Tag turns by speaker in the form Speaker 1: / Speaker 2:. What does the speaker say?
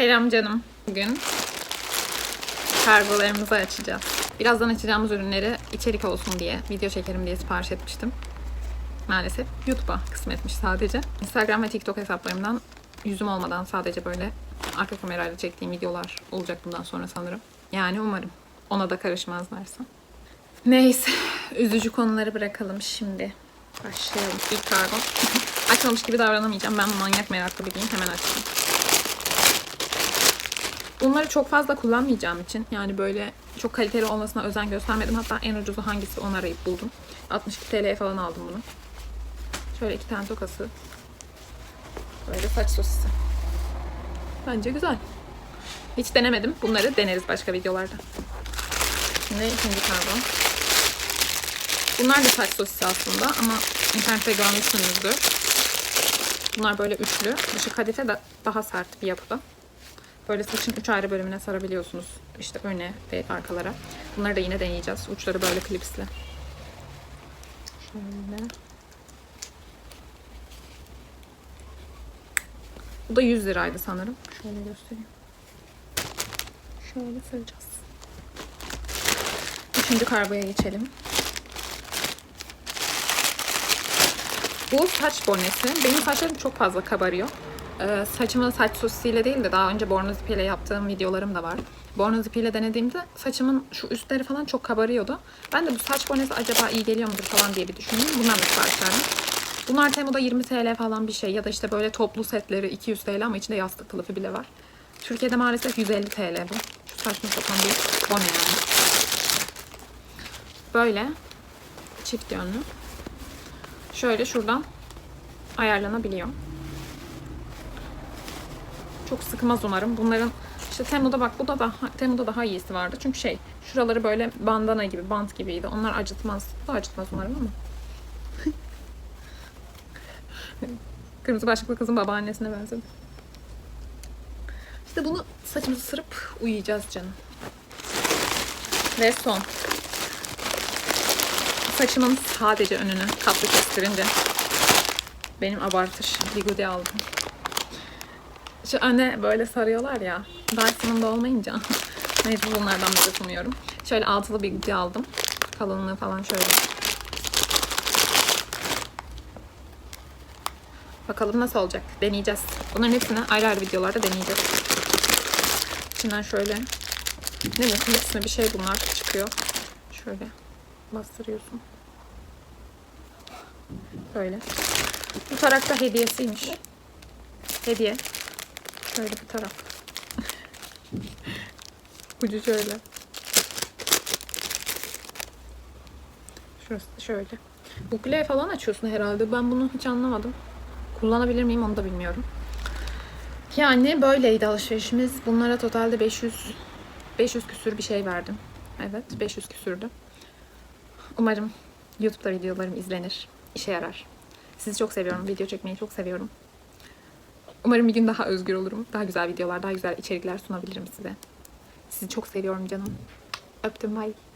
Speaker 1: Selam canım. Bugün kargolarımızı açacağız. Birazdan açacağımız ürünleri içerik olsun diye, video çekerim diye sipariş etmiştim. Maalesef YouTube'a kısmetmiş sadece. Instagram ve TikTok hesaplarımdan yüzüm olmadan sadece böyle arka kamerayla çektiğim videolar olacak bundan sonra sanırım. Yani umarım. Ona da karışmazlarsa. Neyse. Üzücü konuları bırakalım şimdi. Başlayalım. İlk kargo. Açmamış gibi davranamayacağım. Ben manyak meraklı biriyim. Hemen açayım. Bunları çok fazla kullanmayacağım için yani böyle çok kaliteli olmasına özen göstermedim. Hatta en ucuzu hangisi onu arayıp buldum. 62 TL'ye falan aldım bunu. Şöyle iki tane tokası. Böyle saç sosisi. Bence güzel. Hiç denemedim. Bunları deneriz başka videolarda. Şimdi ikinci kargo. Bunlar da saç sosisi aslında ama internette görmüşsünüzdür. Bunlar böyle üçlü. Dışı kadife de daha sert bir yapıda. Böyle saçın üç ayrı bölümüne sarabiliyorsunuz. İşte öne ve arkalara. Bunları da yine deneyeceğiz. Uçları böyle klipsli. Şöyle. Bu da 100 liraydı sanırım. Şöyle göstereyim. Şöyle saracağız. Üçüncü kargoya geçelim. Bu saç bonesi. Benim saçlarım çok fazla kabarıyor. Ee, saçımı saç sosisiyle değil de daha önce bornoz ipiyle yaptığım videolarım da var. Bornoz ipiyle denediğimde saçımın şu üstleri falan çok kabarıyordu. Ben de bu saç bonesi acaba iyi geliyor mudur falan diye bir düşündüm. Bundan da sipariş verdim. Bunlar Temu'da 20 TL falan bir şey ya da işte böyle toplu setleri 200 TL ama içinde yastık kılıfı bile var. Türkiye'de maalesef 150 TL bu. Şu saçma sapan bir bone yani. Böyle çift yönlü. Şöyle şuradan ayarlanabiliyor. Çok sıkmaz umarım. Bunların işte Temu'da bak bu da daha, Temu'da daha iyisi vardı. Çünkü şey şuraları böyle bandana gibi, bant gibiydi. Onlar acıtmaz. Bu da acıtmaz umarım ama. Kırmızı başlıklı kızın babaannesine benzedi. İşte bunu saçımızı sırıp uyuyacağız canım. Ve son. Saçımın sadece önünü katlı kestirince benim abartış bigudi aldım. Şu öne böyle sarıyorlar ya. Dyson'ın da olmayınca mecbur bunlardan medet umuyorum. Şöyle altılı bir gücü aldım. Kalınlığı falan şöyle. Bakalım nasıl olacak. Deneyeceğiz. Bunların hepsini ayrı ayrı videolarda deneyeceğiz. İçinden şöyle ne mi klipsli bir şey bunlar çıkıyor. Şöyle bastırıyorsun. Böyle. Bu tarakta hediyesiymiş. Hediye. Şöyle bir taraf. Ucu şöyle. Şurası da şöyle. Bukle falan açıyorsun herhalde. Ben bunu hiç anlamadım. Kullanabilir miyim onu da bilmiyorum. Yani böyleydi alışverişimiz. Bunlara totalde 500 500 küsür bir şey verdim. Evet 500 küsürdü. Umarım YouTube'da videolarım izlenir. işe yarar. Sizi çok seviyorum. Video çekmeyi çok seviyorum. Umarım bir gün daha özgür olurum. Daha güzel videolar, daha güzel içerikler sunabilirim size. Sizi çok seviyorum canım. Öptüm. Bye.